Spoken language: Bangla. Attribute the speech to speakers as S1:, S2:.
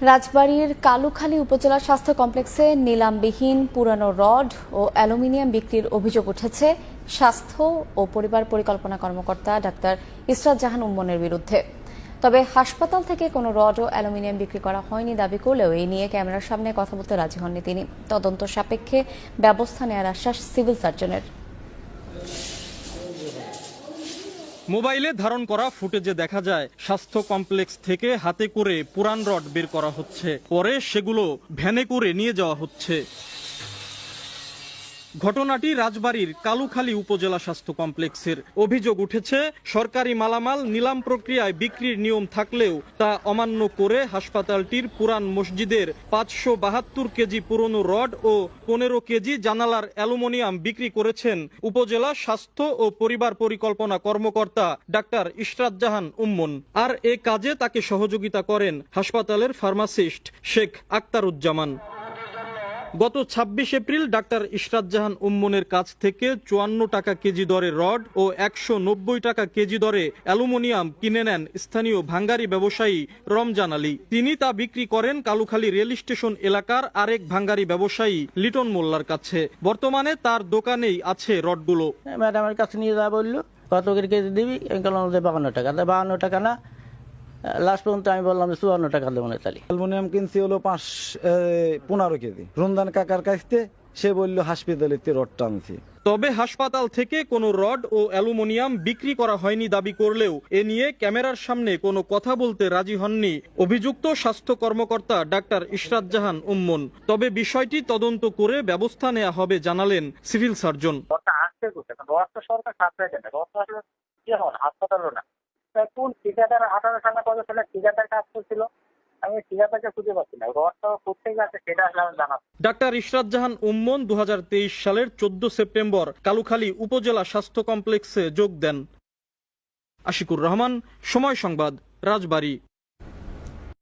S1: রাজবাড়ীর কালুখালী উপজেলা স্বাস্থ্য কমপ্লেক্সে নিলামবিহীন পুরানো রড ও অ্যালুমিনিয়াম বিক্রির অভিযোগ উঠেছে স্বাস্থ্য ও পরিবার পরিকল্পনা কর্মকর্তা ডাক্তার ইসরাত জাহান উম্মনের বিরুদ্ধে। তবে হাসপাতাল থেকে কোনো রড ও অ্যালুমিনিয়াম বিক্রি করা হয়নি দাবি করলেও এই নিয়ে ক্যামেরার সামনে কথা বলতে রাজি হননি তিনি। তদন্ত সাপেক্ষে ব্যবস্থা নেওয়ার আশ্বাস সিভিল সার্জনের।
S2: মোবাইলে ধারণ করা ফুটেজে দেখা যায়, স্বাস্থ্য কমপ্লেক্স থেকে হাতে করে পুরান রড বের করা হচ্ছে। পরে সেগুলো ভ্যানে করে নিয়ে যাওয়া হচ্ছে। ঘটনাটি রাজবাড়ীর কালুখালী উপজেলা স্বাস্থ্য কমপ্লেক্সের অভিযোগ উঠেছে। সরকারি মালামাল নিলাম প্রক্রিয়ায় বিক্রির নিয়ম থাকলেও তা অমান্য করে হাসপাতালটির পুরান মসজিদের পাঁচশো বাহাত্তর কেজি পুরনো রড ও পনেরো কেজি জানালার অ্যালুমিনিয়াম বিক্রি করেছেন উপজেলা স্বাস্থ্য ও পরিবার পরিকল্পনা কর্মকর্তা ডাক্তার ইশরাত জাহান উম্মন। আর এ কাজে তাকে সহযোগিতা করেন হাসপাতালের ফার্মাসিস্ট শেখ আক্তারুজ্জামান। গত ২৬ এপ্রিল ডাক্তার ইশরাত জাহান উম্মনের কাছ থেকে চুয়ান্ন টাকা কেজি দরে রড ও একশো নব্বই টাকা কেজি দরে অ্যালুমিনিয়াম কিনে নেন স্থানীয় ভাঙ্গারি ব্যবসায়ী রমজান আলী। তিনি তা বিক্রি করেন কালুখালী রেল স্টেশন এলাকার আরেক ভাঙ্গারি ব্যবসায়ী লিটন মোল্লার কাছে। বর্তমানে তার দোকানেই আছে রডগুলো।
S3: ম্যাডামের কাছে নিয়ে যা বলল, কত কেজি দিবি? বাহান্ন টাকা। তা বাহান্ন টাকা না লাস্ট পর্যন্ত আমি বললাম যে চুয়ান্ন টাকা দেবো না তাহলে।
S4: অ্যালুমিনিয়াম কিনছি হলো পাঁচ পনেরো কেজি। রমজান কাকার কাছতে সে বলল হাসপাতালেতে রডটা আনছি।
S2: তবে হাসপাতাল থেকে কোনো রড ও অ্যালুমিনিয়াম বিক্রি করা হয়নি দাবি করলেও এ নিয়ে ক্যামেরার সামনে কোনো কথা বলতে রাজি হননি অভিযুক্ত স্বাস্থ্য কর্মকর্তা ডাক্তার ইশরাত জাহান উম্মন। তবে বিষয়টি তদন্ত করে ব্যবস্থা নেওয়া হবে জানালেন সিভিল সার্জন।
S5: তো সরকার কোন ঠিকাদার আঠারো সালে কত সালে ঠিকাদার কাজ করছিল। আমি খুঁজে পাচ্ছি না। সেটা জানাচ্ছি
S2: ডাক্তার ইশরাত জাহান সালের চোদ্দ সেপ্টেম্বর কালুখালী উপজেলা স্বাস্থ্য কমপ্লেক্সে যোগ দেন। আশিকুর রহমান, সময় সংবাদ, রাজবাড়ী।